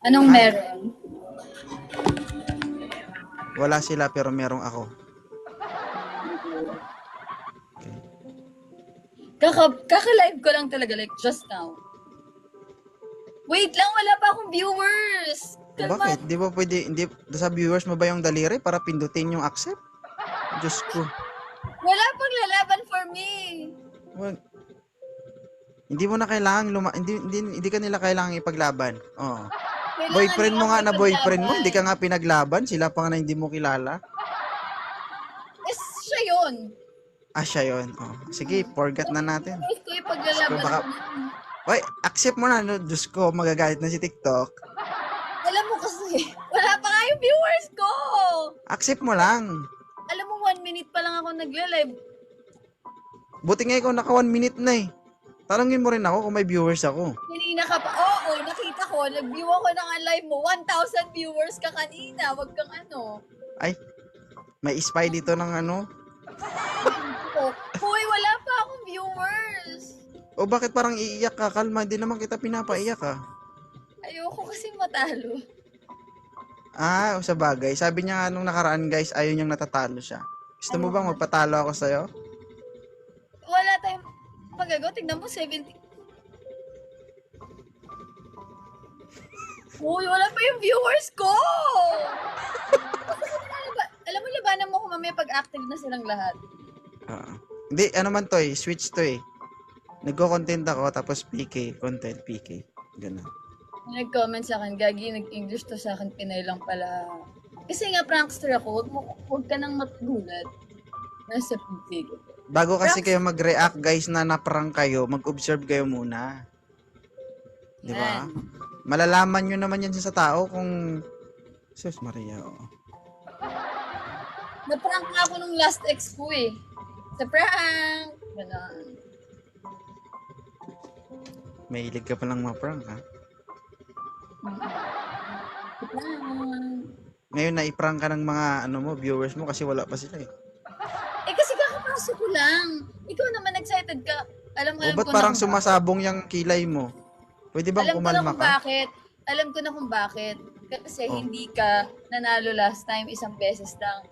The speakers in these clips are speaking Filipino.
Anong meron? Wala sila pero merong ako. Kaka, kaka-live ko lang talaga, like, just now. Wait lang, wala pa akong viewers. Kalma. Bakit? Di ba pwede, hindi, sa viewers mo ba yung daliri para pindutin yung accept? Diyos ko. Wala pang lalaban for me. Wag. Hindi mo na kailangan luma, hindi, hindi, hindi ka nila kailangan ipaglaban. Oo. Kailangan Boyfriend mo nga na boyfriend mo, ipaglaban. hindi ka nga pinaglaban, sila pa nga na hindi mo kilala. Eh, siya yun. Ah, siya yun. Oh. Sige, forget na natin. Guys ko ipaglalaban. Gusto, baka- Hoy, accept mo na, no? Diyos ko, magagalit na si TikTok. Alam mo kasi, wala pa nga yung viewers ko. Accept mo lang. Alam mo, one minute pa lang ako nagla-live. Buti nga ikaw naka one minute na eh. Tanungin mo rin ako kung may viewers ako. Kanina ka pa, oo, nakita ko, nag-view ako ng live mo. 1,000 viewers ka kanina. Wag kang ano. Ay, may spy dito ng ano. Oh, Hoy, wala pa akong viewers. O bakit parang iiyak ka? Kalma, hindi naman kita pinapaiyak ah. Ayoko kasi matalo. Ah, sa bagay. Sabi niya nga nung nakaraan guys, ayaw niyang natatalo siya. Gusto mo bang magpatalo ako sa'yo? Wala tayong magagawa. Tignan mo, 70. Uy, wala pa yung viewers ko! Alam mo, labanan mo kung mamaya pag-active na silang lahat. Ah. Hindi, ano man to eh. Switch to eh. Nagko-content ako, tapos PK. Content, PK. Ganun. Nag-comment sa akin, Gagi, nag-English to sa akin, Pinay lang pala. Kasi nga, prankster ako, huwag, mo, huwag ka nang matugulat. Nasa pig. Bago kasi kayo mag-react guys na naprank kayo, mag-observe kayo muna. Di ba? Yan. Malalaman nyo naman yan sa tao kung... Sus Maria, oo. Na-prank nga ako nung last ex ko eh. Sa prank! Ganon. Mahilig ka palang ma-prank ha. Prank. Ngayon na-prank ka ng mga ano mo, viewers mo kasi wala pa sila eh. Eh kasi kakapasok ko lang. Ikaw naman excited ka. Alam, O alam ba't ko parang na sumasabong yung kilay mo? Pwede bang Alam ko na kumalma kung ka? bakit. Alam ko na kung bakit. Kasi Oh. hindi ka nanalo last time isang beses lang.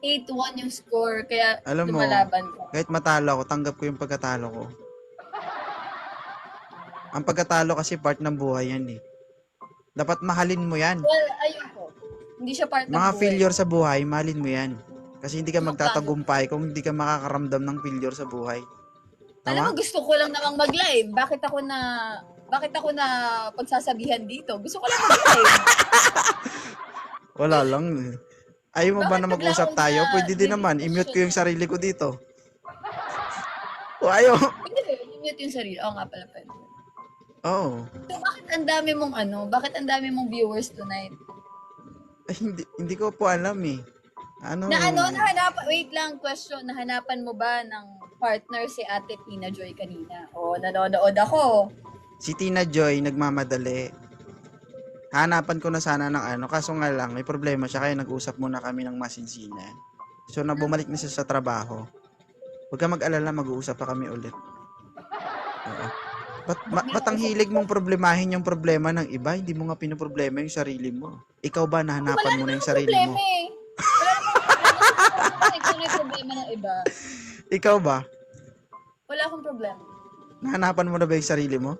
8-1 yung score, kaya Alam mo, lumalaban ka. Kahit matalo ako, tanggap ko yung pagkatalo ko. Ang pagkatalo kasi part ng buhay yan eh. Dapat mahalin mo yan. Well, ayun ko. Hindi siya part ng Mga buhay. failure sa buhay, mahalin mo yan. Kasi hindi ka magtatagumpay kung hindi ka makakaramdam ng failure sa buhay. Alam mo, Tama? gusto ko lang namang mag-live. Bakit ako na bakit ako na pagsasabihan dito? Gusto ko lang mag-live. Wala lang. Ayaw mo ba na bigla mag-usap akong tayo? na- Pwede din naman. I-mute ko yung sarili ko dito. O ayaw. Hindi, i-mute yung sarili. Oo nga pala pwede. Oo. So, bakit ang dami mong ano? Bakit ang dami mong viewers tonight? Ay, hindi, hindi ko po alam eh. Ano? Na ano, nahanapan, wait lang, question, nahanapan mo ba ng partner si Ate Tina Joy kanina? O, nanonood ako. Si Tina Joy nagmamadali. Hanapan ko na sana ng ano, kaso nga lang, may problema siya kaya nag-usap muna kami ng masinsinan. So, na bumalik na siya sa trabaho. Huwag ka mag-alala, mag-uusap pa kami ulit. Oo. Ba't, ma- ba't ang hilig mong problemahin yung problema ng iba? Hindi mo nga pinoproblema yung sarili mo. Ikaw ba nahanapan mo na yung sarili mo? eh. Wala namang problema. Ikaw na yung problema ng iba. Ikaw ba? Wala akong problema. Nahanapan mo na ba yung sarili mo?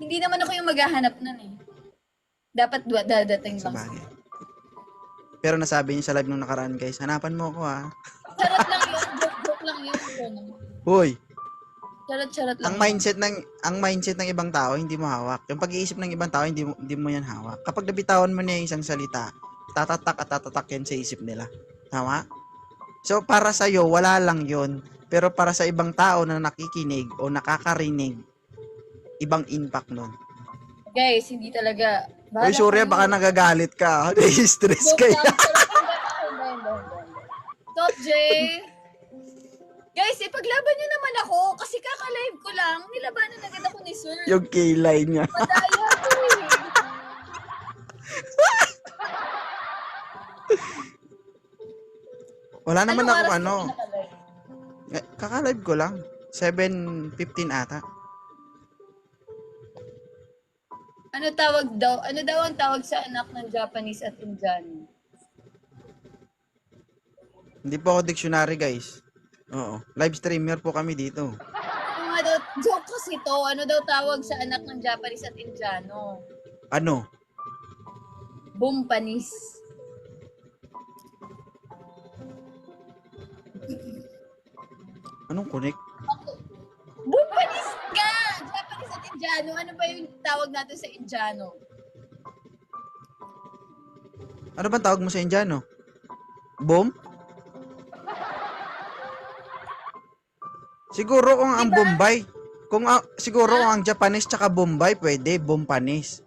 Hindi naman ako yung maghahanap nun eh. Dapat dwa- dadating Sa lang. bagay. Pero nasabi niya sa live nung nakaraan, guys, hanapan mo ako ha. Charot lang yun. Joke, joke lang yun. Hoy, Charot, charot lang. ang mindset ng ang mindset ng ibang tao hindi mo hawak. Yung pag-iisip ng ibang tao hindi mo hindi mo yan hawak. Kapag nabitawan mo na yung isang salita, tatatak at tatatak yan sa isip nila. Tama? So para sa wala lang 'yon. Pero para sa ibang tao na nakikinig o nakakarinig, ibang impact nun. Guys, hindi talaga. Uy, sorry, baka nagagalit ka. Nai-stress ka. Top J. Guys, ipaglaban nyo naman ako kasi kaka-live ko lang. Nilabanan agad ako ni Sir. yung kilay niya. Madaya ko eh. Wala naman Anong ako ano. Eh, Kaka-live ko lang. 7.15 ata. Ano tawag daw? Ano daw ang tawag sa anak ng Japanese at Indiano? Hindi po ako dictionary, guys. Oo. Live streamer po kami dito. Ano nga daw, joke kasi to. Ano daw tawag sa anak ng Japanese at Indiano? Ano? Bumpanis. Anong connect? Bumpanis Indiano. Ano ba yung tawag natin sa Indiano? Ano bang tawag mo sa Indiano? Boom? Siguro kung ang Diba? Bombay, kung ang- siguro kung ang Japanese tsaka Bombay, pwede, Bompanis.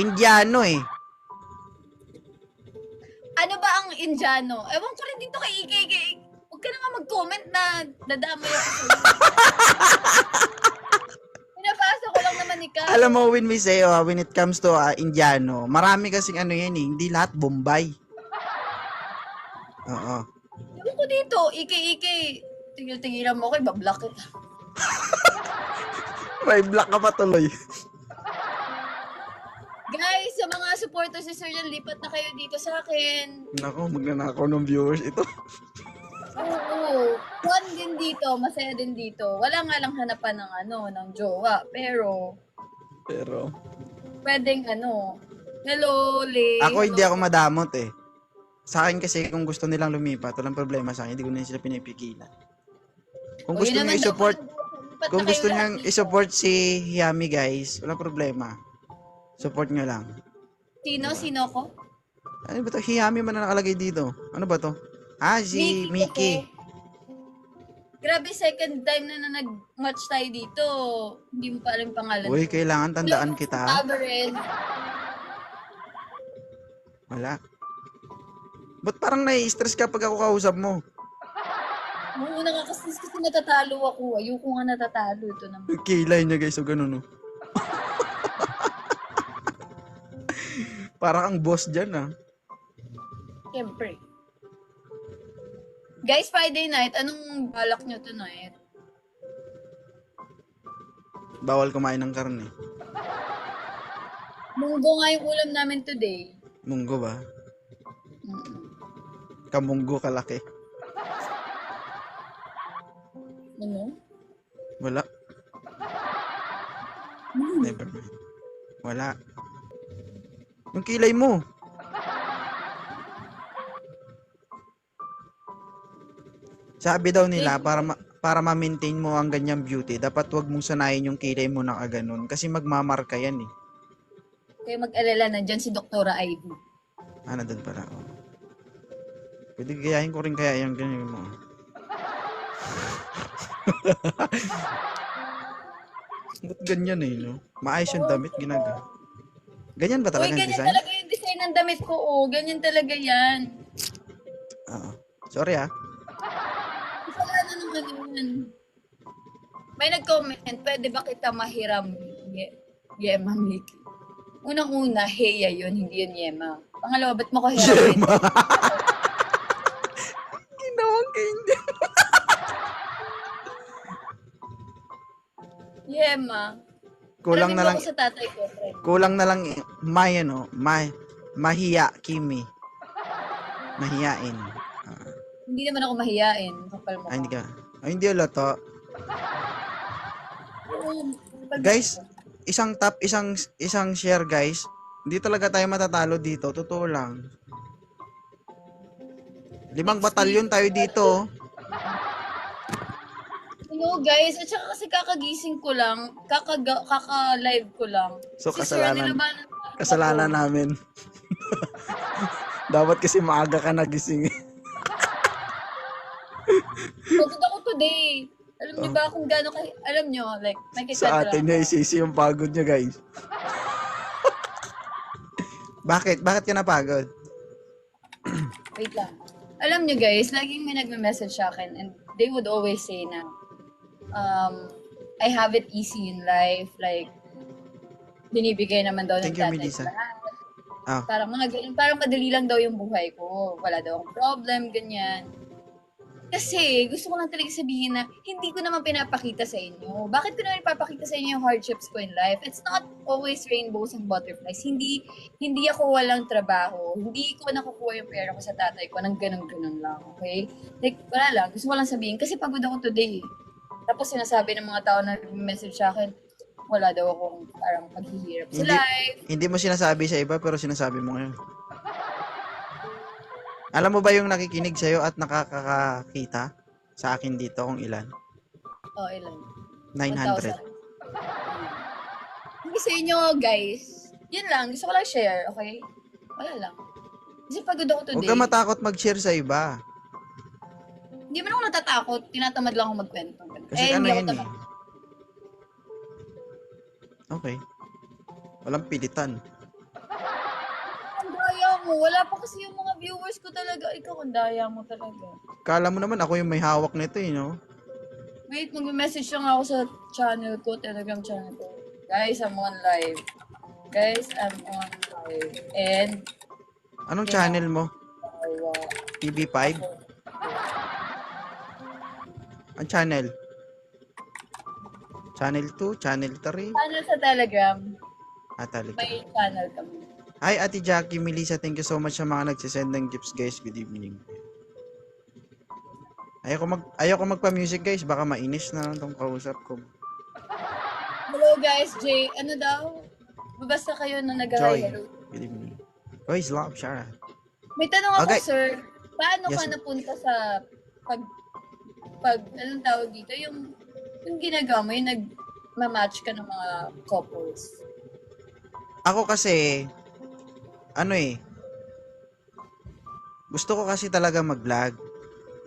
Indiano eh. Ano ba ang Indiano? Ewan ko rin dito kay Ike. Huwag ka na nga mag-comment na nadamay ako. Pinapasa ko lang naman ikaw. Alam mo, when we say, oh, when it comes to ah, Indiano, marami kasing ano yan eh, hindi lahat Bombay. Oo. Ewan ko dito, Ike. Tingil-tingilan mo ako, ibablock kita. May black ka pa tuloy. Guys, sa mga supporters ni Sir Jan, lipat na kayo dito sa akin. Nako, magnanakaw ng viewers ito. Oo. Fun din dito, masaya din dito. Wala nga lang hanapan ng ano, ng jowa. Pero, Pero, pwedeng ano, hello, Le. ako hindi ako madamot eh. Sa akin kasi kung gusto nilang lumipat, walang problema sa akin, hindi ko na sila pinipigilan. Kung gusto niyo i-support, kung gusto niyo i-support si Yami guys, walang problema. Support nyo lang. Sino? Sino ko? Ano ba to? Hiyami man na nakalagay dito. Ano ba to? Ah, si Mickey. kasi. Grabe, second time na, na nag-match tayo dito. Hindi mo pa alam yung pangalan. Uy, kailangan tandaan kita. Tabarin. Wala. Ba't parang nai-stress ka pag ako kausap mo? Muna nga kasi, kasi natatalo ako. Ayoko nga natatalo. Ito naman. Kilay niya guys, so ganun no. parang ang boss dyan ah. Siyempre. Guys, Friday night, anong balak nyo tonight? Bawal kumain ng karne. Munggo nga yung ulam namin today. Munggo ba? Mm. Kamunggo kalaki. Ano? Wala. Mm. Never mind. Wala. Yung kilay mo. Sabi daw nila, para ma- para ma-maintain mo ang ganyang beauty, dapat wag mong sanayin yung kilay mo na kaganon. Kasi magmamarka yan eh. Kaya mag-alala, nandyan si Doktora Ivy. Ah, nandun pala. Oh. Pwede gayahin ko rin kaya yung ganyan mo. Ba't ganyan eh, no? Maayos yung damit, ginaga. Ganyan ba Uy, talaga ang ganyan design? talaga yung design ng damit ko. Oh. Ganyan talaga yan. Oo. Sorry ah. Yan. May nag-comment, pwede ba kita mahiram? Ye- Yema, Miki. Unang-una, Heya yun, hindi yun Yema. Pangalawa, ba't mo ko hiramin? Yema. Ginawang kanya. Yema. Kulang na lang, sa tatay ko, friend. kulang na lang, may ano, may, mahiya, Kimi. Mahiyain. Ah, Hindi naman ako mahiyain. Kapal mo. ay, hindi ka. Ay, hindi mo Guys, isang tap, isang, isang share guys. Hindi talaga tayo matatalo dito. Totoo lang. Limang batalyon tayo dito. Hello guys, at saka kasi kakagising ko lang, kakaga, kaka-live ko lang. So, Si kasalanan, nilabanan ko ako. kasalanan namin. Dapat kasi maaga ka nagising. Pagod ako today. Alam niyo ba kung gaano kay alam niyo, like, Oh. Sa atin lang. isisi yung pagod niya, guys. Bakit? Bakit ka napagod? Wait lang. Alam niyo guys, laging may nagme-message sa akin and they would always say na, um, I have it easy in life, like, binibigay naman daw ng Thank you, tatay Melissa. ko lahat. Ah. Parang mga ganun, parang madali lang daw yung buhay ko. Wala daw akong problem, ganyan. Kasi gusto ko lang talaga sabihin na hindi ko naman pinapakita sa inyo. Bakit ko naman ipapakita sa inyo yung hardships ko in life? It's not always rainbows and butterflies. Hindi hindi ako walang trabaho. Hindi ko nakukuha yung pera ko sa tatay ko ng ganun-ganun lang. Okay? Like, wala lang. Gusto ko lang sabihin. Kasi pagod ako today. Tapos sinasabi ng mga tao na message sa akin, wala daw akong parang paghihirap sa Hindi- life. Hindi mo sinasabi sa iba pero sinasabi mo ngayon. Alam mo ba yung nakikinig sa'yo at nakakakita sa akin dito kung ilan? Oh, ilan? 900. 1,000. Hindi sa inyo, guys. Yun lang. Gusto ko lang share, okay? Wala lang. Kasi pagod ako today. Huwag ka matakot mag-share sa iba. Hindi man ako natatakot. Tinatamad lang ako magkwento. Kasi eh, ano yun eh. Okay. Walang pilitan. Mo. Wala pa kasi yung mga viewers ko talaga. Ikaw, ang daya mo talaga. Kala mo naman ako yung may hawak nito eh, no? Wait, mag-message lang ako sa channel ko, Telegram channel ko. Guys, I'm on live. Guys, I'm on live. And, Anong Yeah. channel mo? uh, TV5? Ang channel? Channel 2? Channel 3? channel sa Telegram. Ah, talaga. May channel kami. Hi, Ate Jackie, Melissa, thank you so much sa mga nagsisend ng gifts, guys. Good evening. Ayoko mag ayoko magpa-music, guys. Baka mainis na lang tong kausap ko. Hello guys, Jay. Ano daw? Babasta kayo na nag Joy. Good evening. Guys, love, Shara. May tanong ako, Okay. sir. Paano Yes, ka napunta sa pag pag anong tawag dito, yung yung ginagawa mo, yung nag-match ka ng mga couples. Ako kasi, ano eh, gusto ko kasi talaga mag-vlog.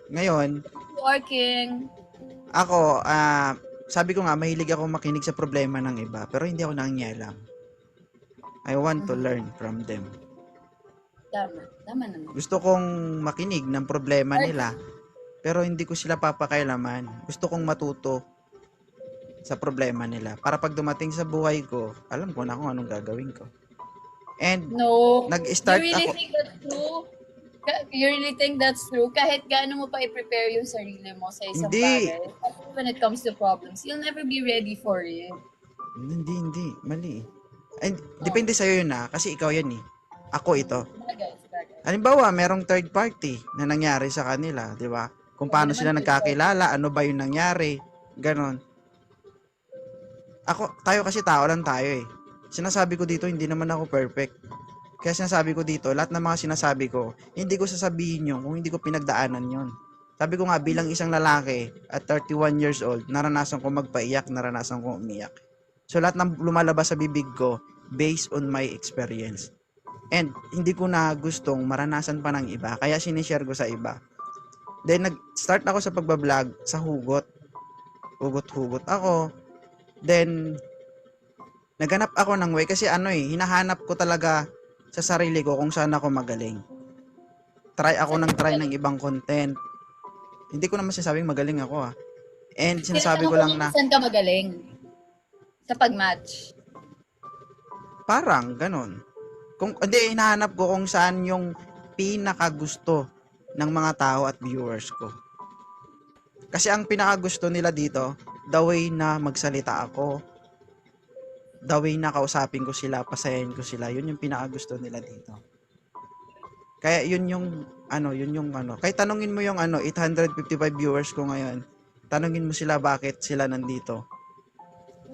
Ngayon, Working. ako, ah, sabi ko nga, mahilig ako makinig sa problema ng iba, pero hindi ako nangingialam. I want to Mhm. learn from them. Tama. Tama naman. Gusto kong makinig ng problema nila, pero hindi ko sila papakailaman. Gusto kong matuto sa problema nila. Para pag dumating sa buhay ko, alam ko na kung anong gagawin ko. And No. nag-start you really ako. think that's true? You really think that's true? Kahit gaano mo pa i-prepare yung sarili mo sa isang Hindi. bagay, when it comes to problems, you'll never be ready for it. Hindi, hindi. Mali. And depende sa'yo yun ah, kasi ikaw yan eh. Ako ito. Bagay, bagay. Halimbawa, merong third party na nangyari sa kanila, di ba? Kung paano Ano sila nagkakilala, ano ba yung nangyari, ganon. Ako, tayo kasi tao lang tayo eh. Sinasabi ko dito, hindi naman ako perfect. Kaya sinasabi ko dito, lahat ng mga sinasabi ko, hindi ko sasabihin yun kung hindi ko pinagdaanan yun. Sabi ko nga, bilang isang lalaki at 31 years old, naranasan ko magpaiyak, naranasan ko umiyak. So lahat ng lumalabas sa bibig ko, based on my experience. And hindi ko na gustong maranasan pa ng iba, kaya sinishare ko sa iba. Then nag-start ako sa pagbablog sa hugot. Hugot-hugot ako. Then naghanap ako ng way kasi ano eh, hinahanap ko talaga sa sarili ko kung saan ako magaling. Try ako ng try ng ibang content. Hindi ko naman sinasabing magaling ako ah. And sinasabi ko lang na Saan ka magaling? Sa pag-match. Parang ganun. Kung hindi hinahanap ko kung saan yung pinakagusto ng mga tao at viewers ko. Kasi ang pinakagusto nila dito, the way na magsalita ako, the way na kausapin ko sila, pasayahin ko sila, yun yung pinakagusto nila dito. Kaya yun yung ano, yun yung ano. Kahit tanungin mo yung ano, 855 viewers ko ngayon. Tanungin mo sila bakit sila nandito.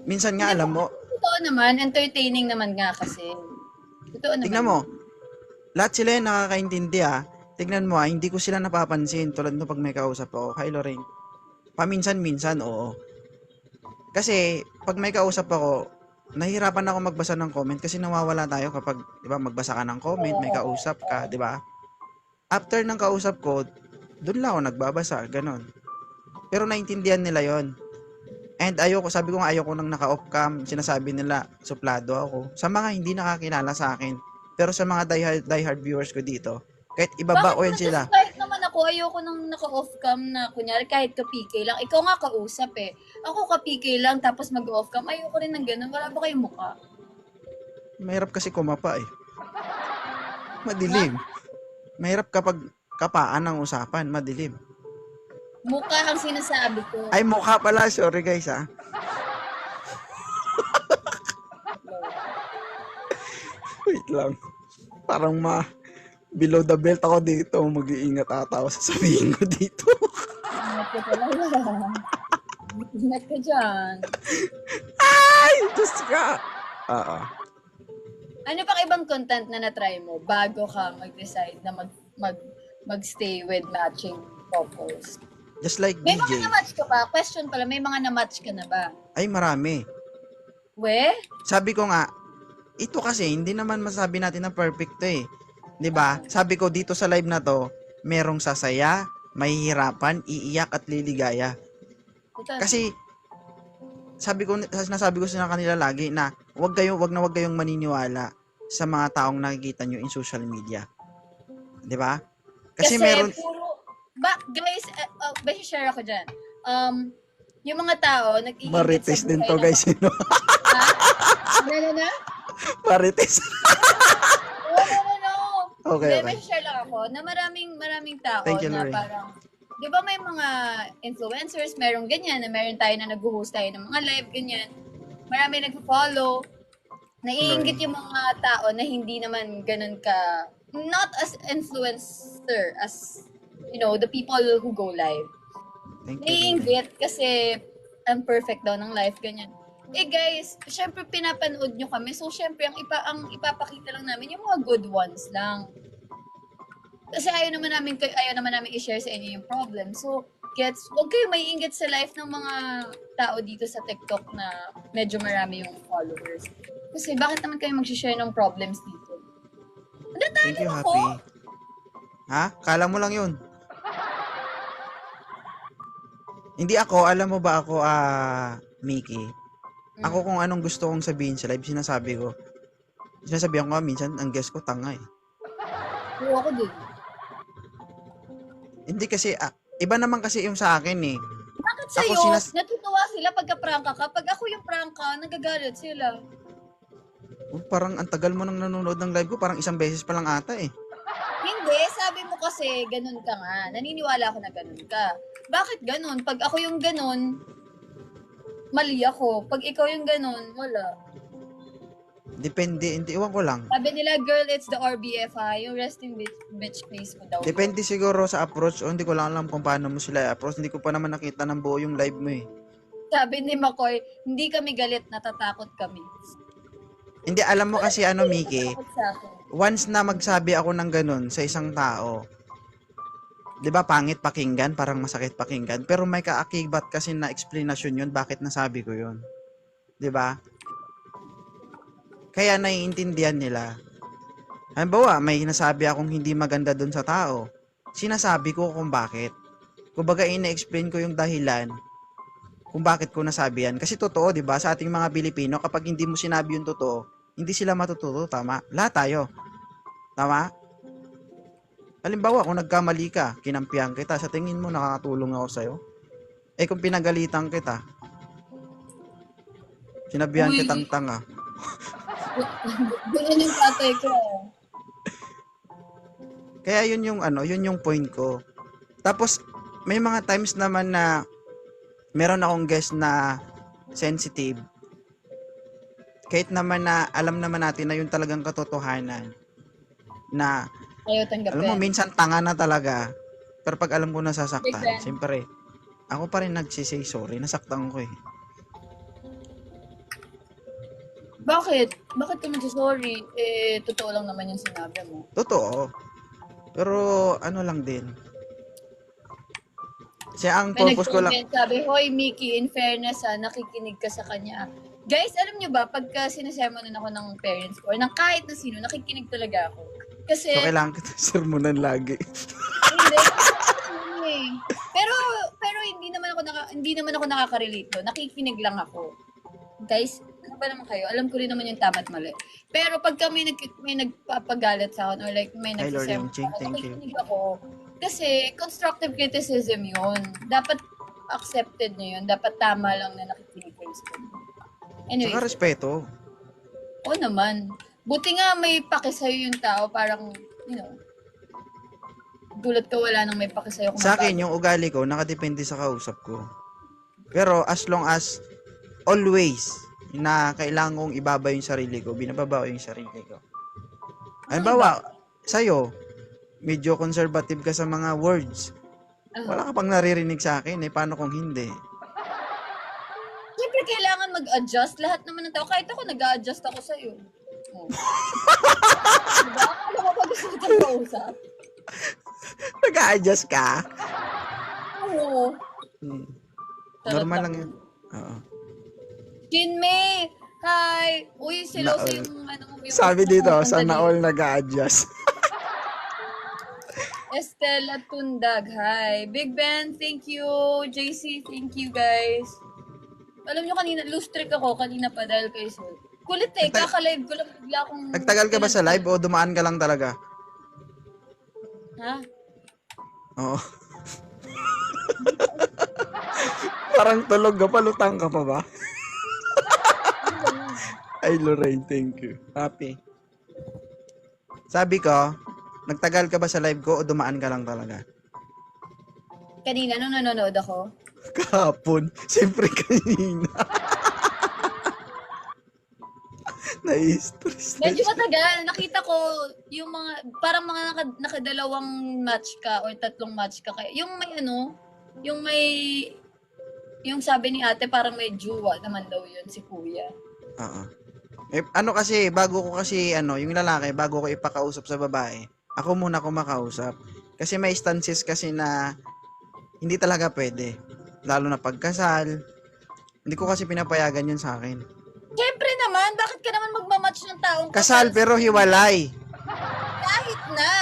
Minsan nga alam mo, Totoo naman, entertaining naman nga kasi. Totoo naman. Tingnan mo. Lahat sila yung nakakaintindi ah. Tingnan mo ah, hindi ko sila napapansin tulad no pag may kausap ako. Hi Lorraine. Paminsan-minsan, oo. Kasi pag may kausap ako, nahihirapan ako magbasa ng comment kasi nawawala tayo kapag, 'di ba, magbasa ka ng comment, may kausap ka, 'di ba? After ng kausap ko, doon lang ako nagbabasa, ganon. Pero naintindihan nila 'yon. And ayoko, sabi ko nga ayoko nang naka-off cam, sinasabi nila, suplado ako. Sa mga hindi nakakilala sa akin, pero sa mga diehard, diehard viewers ko dito, kahit ibaba ko yan Bakit sila. naman ako, ayoko nang naka-off cam na, kunyari, kahit ka-PK lang. Ikaw nga kausap eh. Ako ka-PK lang, tapos mag-off cam. Ayoko rin ng ganun. Wala ba kayong mukha? Mahirap kasi kumapa eh. Madilim. Mahirap kapag kapaan ang usapan, madilim. Mukha ang sinasabi ko. Ay, mukha pala. Sorry guys ah. Wait lang. Parang ma below the belt ako dito. Mag-iingat ata ako sa sabihin ko dito. Ingat ka talaga. Ingat ka dyan. Ay, Diyos ka. Oo. Ano pang ibang content na na-try mo bago ka mag-decide na mag, mag, mag-stay with matching couples? Just like May mga DJ. na-match ka pa? Question pala, may mga na-match ka na ba? Ay, marami. We? Sabi ko nga, ito kasi hindi naman masabi natin na perfect to eh. 'Di ba? Sabi ko dito sa live na to, merong sasaya, mahihirapan, iiyak at liligaya. Kasi sabi ko sinasabi ko sa kanila lagi na wag kayo wag na wag kayong maniniwala sa mga taong nakikita nyo in social media. 'Di ba? Kasi, meron puro, ba, guys, uh, uh, basi share ako dyan. Um, yung mga tao, nag-iingit marites din to guys? Ha? Ano na na? marites. Okay, Hindi, okay. may share lang ako na maraming maraming tao Thank you, na Lorraine. parang, di ba may mga influencers, merong ganyan, na meron tayo na nag-host tayo ng mga live, ganyan. Marami nag-follow. Naiingit yung mga tao na hindi naman ganun ka, not as influencer, as, you know, the people who go live. Thank you. Lorraine. Naiingit kasi ang perfect daw ng life, ganyan. Eh guys, syempre pinapanood nyo kami. So syempre ang ipa ang ipapakita lang namin yung mga good ones lang. Kasi ayaw naman namin ayaw naman namin i-share sa inyo yung problem. So gets, huwag kayo may inggit sa life ng mga tao dito sa TikTok na medyo marami yung followers. Kasi bakit naman kayo mag-share ng problems dito? Thank you, ako. Happy. Ha? Kala mo lang yun. Hindi ako, alam mo ba ako, ah, Mickey? Mm. Ako kung anong gusto kong sabihin sa live, sinasabi ko. Sinasabihan ko nga minsan, ang guess ko, tanga eh. Oo, ako din. Hindi kasi, ah, iba naman kasi yung sa akin eh. Bakit Ako sa'yo, sinas- natutuwa sila pagka prangka ka? Pag ako yung prangka, nagagalit sila. Oh, parang ang tagal mo nang nanonood ng live ko, parang isang beses pa lang ata eh. Hindi, sabi mo kasi ganun ka nga. Naniniwala ako na ganun ka. Bakit ganun? Pag ako yung ganun, mali ako. Pag ikaw yung ganun, wala. Depende, hindi, iwan ko lang. Sabi nila, girl, it's the RBF ha. Yung resting bitch, bitch face mo daw. Depende siguro sa approach. O hindi ko lang alam kung paano mo sila i-approach. Hindi ko pa naman nakita ng buo yung live mo eh. Sabi ni McCoy, hindi kami galit, natatakot kami. Hindi, alam mo kasi ano, Miki, once na magsabi ako ng ganun sa isang tao, 'di ba pangit pakinggan, parang masakit pakinggan, pero may kaakibat kasi na explanation 'yun bakit nasabi ko 'yun. 'Di ba? Kaya naiintindihan nila. Halimbawa, may nasabi akong hindi maganda doon sa tao. Sinasabi ko kung bakit. Kumbaga, ina-explain ko yung dahilan kung bakit ko nasabi yan. Kasi totoo, di ba? Sa ating mga Pilipino, kapag hindi mo sinabi yung totoo, hindi sila matututo, tama? Lahat tayo. Tama? Halimbawa, kung nagkamali ka, kinampihan kita, sa tingin mo nakakatulong ako sa'yo? Eh kung pinagalitan kita, sinabihan Uy. kitang tanga. Ganyan yung tatay ko. Kaya yun yung ano, yun yung point ko. Tapos, may mga times naman na meron akong guest na sensitive. Kahit naman na alam naman natin na yun talagang katotohanan. Na Ayaw tanggapin. Alam mo, minsan tanga na talaga. Pero pag alam ko nasasaktan, Big siyempre, ako pa rin nagsisay sorry. Nasaktan ko eh. Bakit? Bakit ka magsasorry? Eh, totoo lang naman yung sinabi mo. Totoo. Pero ano lang din. Siya ang May purpose ko lang. sabi, Hoy, Mickey, in fairness ha, nakikinig ka sa kanya. Guys, alam nyo ba, pagka sinasermonan ako ng parents ko, or ng kahit na sino, nakikinig talaga ako. Kasi, So, kailangan kita sermonan lagi. hindi, eh. pero, pero hindi naman ako naka, hindi naman ako nakaka-relate doon. Nakikinig lang ako. Guys, ano ba naman kayo? Alam ko rin naman yung tama at mali. Pero pag kami nag, may nagpapagalit sa akin or like may Hi, Lord Thank you. nakikinig ako. Kasi constructive criticism yun. Dapat accepted nyo yun. Dapat tama lang na nakikinig kayo sa kanya. Anyway, Saka respeto. oo naman. Buti nga may paki sa'yo yung tao, parang, you know, Gulat ka wala nang may pakisayo kung Sa akin, yung ugali ko, nakadepende sa kausap ko. Pero as long as always na kailangan kong ibaba yung sarili ko, binababa ko yung sarili ko. Halimbawa, sa'yo, medyo conservative ka sa mga words. Ah. Wala ka pang naririnig sa akin eh. Paano kung hindi? Siyempre, kailangan mag-adjust. Lahat naman ng tao. Kahit ako, nag-a-adjust ako sa'yo. Oh. diba? Akala mo pa gusto kitang kausap? Nag-a-adjust ka? Oo. Hmm. Normal lang yun. Oo. Kinme! Hi! Uy, siloso yung ano mo. yung- Sabi dito, sana all nag-a-adjust. Estela Tundag, hi. Big Ben, thank you. JC, thank you guys. Alam nyo kanina, loose trick ako kanina pa dahil kay Sol. Kulit eh, Nagta- kaka-live ko lang bigla akong... Nagtagal ka ba sa live o dumaan ka lang talaga? Ha? Oo. Parang tulog ka pa, lutang ka pa ba? Ay, Lorraine, thank you. Happy. Sabi ko, nagtagal ka ba sa live ko o dumaan ka lang talaga? Kanina, nung nanonood ako, Kahapon. Siyempre kanina. Nai-stress na medyo matagal. Nakita ko yung mga, parang mga naka, nakadalawang match ka or tatlong match ka. Kaya, yung may ano, yung may, yung sabi ni ate, parang may juwa naman daw yun si kuya. Oo. Eh, ano kasi, bago ko kasi, ano, yung lalaki, bago ko ipakausap sa babae, ako muna kumakausap. Kasi may instances kasi na hindi talaga pwede. Lalo na pagkasal. Hindi ko kasi pinapayagan yun sa akin. Siyempre naman, bakit ka naman magmamatch ng taong Kasal pero hiwalay. Kahit na.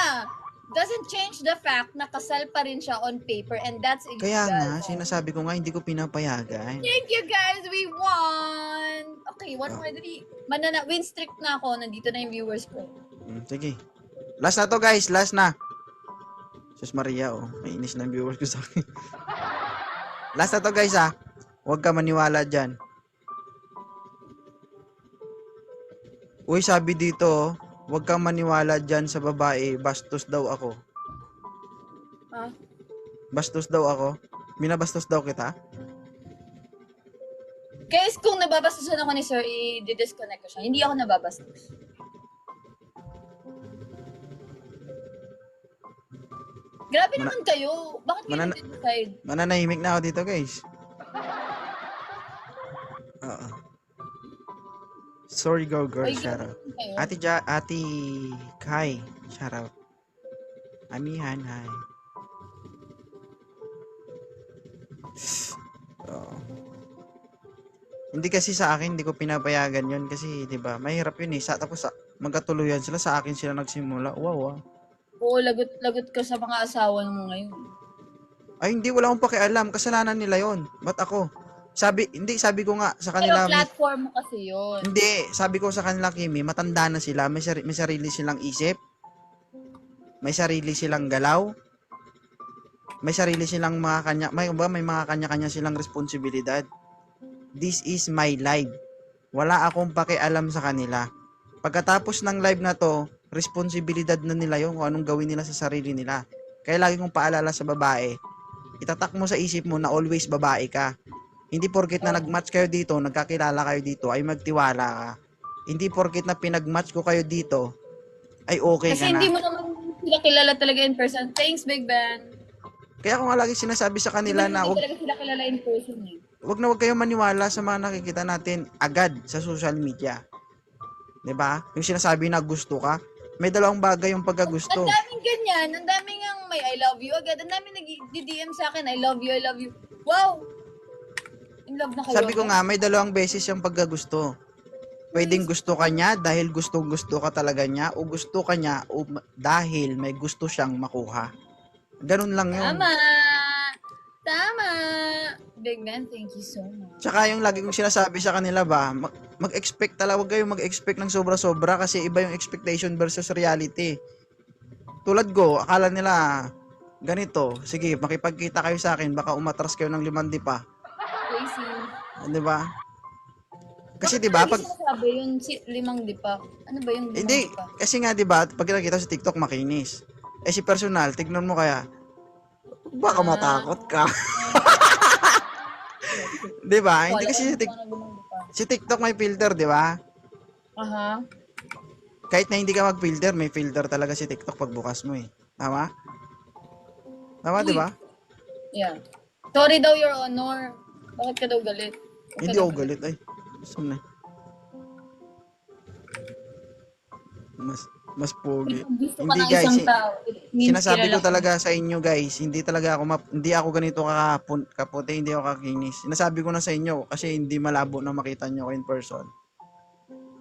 Doesn't change the fact na kasal pa rin siya on paper and that's illegal. Kaya nga, sinasabi ko nga, hindi ko pinapayagan. Thank you guys, we won! Okay, one more three. Manana, win streak na ako. Nandito na yung viewers ko. Hmm, sige. Last na to guys, last na. Sus Maria, oh. May inis na yung viewers ko sa akin. last na to guys, ah. Huwag ka maniwala dyan. Uy, sabi dito. Huwag kang maniwala dyan sa babae. Bastos daw ako. Ah? Bastos daw ako. Binabastos daw kita? Guys, kung nababastusan ako ni Sir, i-disconnect ko siya. Hindi ako nababastos. Grabe Mana- naman kayo. Bakit kayo Manana- nag-decide? Mananahimik na ako dito, guys. Oo. Sorry, go girl. Ay, Shout out. Ate ja, Ate Kai, shout out. Amihan, hi. Oo. Hindi kasi sa akin, hindi ko pinapayagan yun kasi, di ba, mahirap yun eh. Sa, tapos magkatuluyan sila, sa akin sila nagsimula. Wow, ah. Oo, lagot-lagot ka sa mga asawa mo ngayon. Ay, hindi, wala akong pakialam. Kasalanan nila yon Ba't ako? Sabi, hindi, sabi ko nga sa Pero kanila, may- platform mo kasi yun. Hindi, sabi ko sa kanila, Kimi, matanda na sila, may, sari- may sarili silang isip, may sarili silang galaw, may sarili silang mga kanya, may, ba, may mga kanya-kanya silang responsibilidad. This is my life. Wala akong pakialam sa kanila. Pagkatapos ng live na to, responsibilidad na nila yung kung anong gawin nila sa sarili nila. Kaya lagi kong paalala sa babae, itatak mo sa isip mo na always babae ka. Hindi porket na nag-match kayo dito, nagkakilala kayo dito, ay magtiwala ka. Hindi porket na pinag-match ko kayo dito, ay okay Kasi ka na. hindi mo naman sila kilala talaga in person. Thanks, Big Ben. Kaya ko nga lagi sinasabi sa kanila Hindi na mo wag, talaga sila kilala in person eh. wag na wag kayong maniwala sa mga nakikita natin agad sa social media. 'Di ba? Yung sinasabi na gusto ka, may dalawang bagay yung pagkagusto. Ang daming ganyan. Ang daming ang may I love you agad. Ang daming nag-DM sa akin, I love you, I love you. Wow! In love na kayo. Sabi ko nga, may dalawang beses yung pagkagusto. Pwedeng gusto ka niya dahil gustong gusto ka talaga niya o gusto ka niya o dahil may gusto siyang makuha. Ganun lang yun. Tama! Tama! Big Ben, thank you so much. Tsaka yung lagi kong sinasabi sa kanila ba, mag- mag-expect talaga, huwag kayong mag-expect ng sobra-sobra kasi iba yung expectation versus reality. Tulad ko, akala nila, ganito, sige, makipagkita kayo sa akin, baka umatras kayo ng limandi pa. Crazy. Di ba? Kasi di ba, pag, Sabi yun, si, limang dipa. Ano ba yung limang Hindi, dipa? kasi nga 'di ba, pag nakita sa TikTok makinis. Eh si personal, tignan mo kaya. Baka Ah. matakot ka. 'Di ba? Hindi Wala kasi si, Tik- pa. si TikTok may filter, 'di ba? Aha. Kahit na hindi ka mag-filter, may filter talaga si TikTok pag bukas mo eh. Tama? Tama, 'di ba? Yeah. Sorry daw, Your Honor. Bakit ka daw galit? Bakit ka Hindi ako galit ay. Gusto na. Mas mas pogi. Ka Hindi, ng guys, isang si- tao. means Sinasabi kilala ko ka. talaga sa inyo guys, hindi talaga ako map- hindi ako ganito kakapun kaputi, hindi ako kakinis. Sinasabi ko na sa inyo kasi hindi malabo na makita nyo ko in person.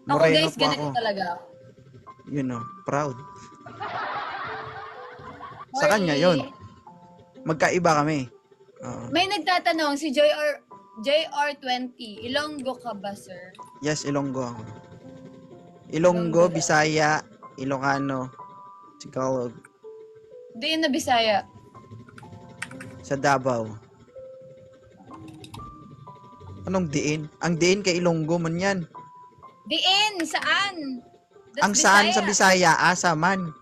Ako Moreno guys, po ganito ako. talaga. You know, proud. Sa Or kanya, yun. Magkaiba kami. Oo. May nagtatanong, si JR, JR20, Ilonggo ka ba, sir? Yes, Ilonggo ako. Ilonggo, Bisaya, Ilocano, Tagalog, Di na Bisaya. sa Davao. Anong diin? Ang diin kay Ilonggo man yan. Diin, saan? That's Ang saan sa Bisaya, asa man.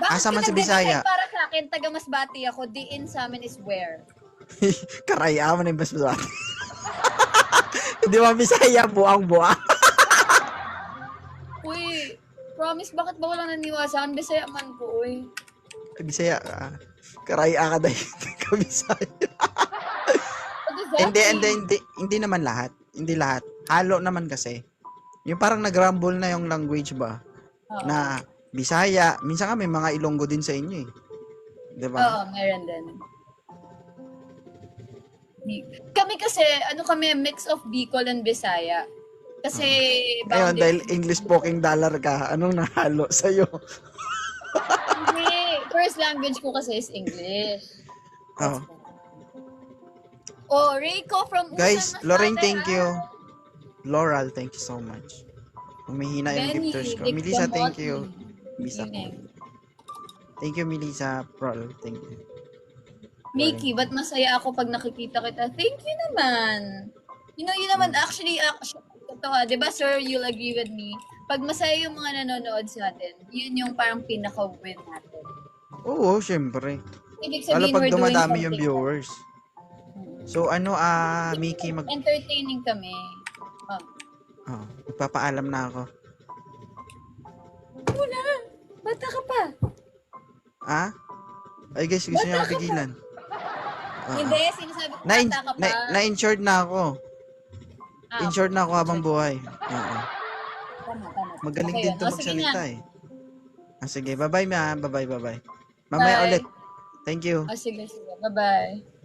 Bakit asa man sa Bisaya? Para sa akin, taga Masbati ako. Diin sa amin is where? Karaya man yung basbasa. Hindi ba Bisaya, buang buang. Uy, promise, bakit ba walang naniwala sa akin? Bisaya man ko, uy. Bisaya ka. Karaya ka dahil hindi ka Bisaya. What does that Hindi, hindi, hindi, hindi naman lahat. Hindi lahat. Halo naman kasi. Yung parang nag-rumble na yung language ba? Oo. Na Bisaya. Minsan nga may mga Ilonggo din sa inyo eh. 'Di ba? Oo, meron din. Kami kasi, ano kami, mix of Bicol and Bisaya. Kasi, Ngayon, boundary- dahil English speaking dollar ka, anong nahalo sa'yo? Hindi. First language ko kasi is English. Oh. Oh, Rico from Usan Guys, Lorraine, thank ah. you. Laurel, thank you so much. Humihina yung gifters ko. Melissa, thank you. Melissa, thank you, Melissa. Prol, thank you. Mickey, ba't masaya ako pag nakikita kita? Thank you naman. You know, yun naman, actually, actually ito ha, di ba sir, you'll agree with me, pag masaya yung mga nanonood sa atin, yun yung parang pinaka-win natin. Oo, syempre. Ibig Lalo sabihin, pag we're doing dumadami yung something. viewers. So, ano, ah, Mickey, mag... Entertaining kami. Oh. Oh, magpapaalam na ako. Wala. Bata ka pa. Ah? Ay, guys, gusto niyo akong pigilan. Oo. Hindi, sinasabi ko Na, bata ka pa. na, na-insured na ako. Ah, Insured na ako habang buhay. Oo. Tama, tama. Magaling Okay, din yun. to Oh, sige magsalita eh. Ah, sige, bye-bye ma. Bye-bye, bye-bye. Mamaya Bye. ulit. Thank you. Oh, sige, sige. Bye-bye.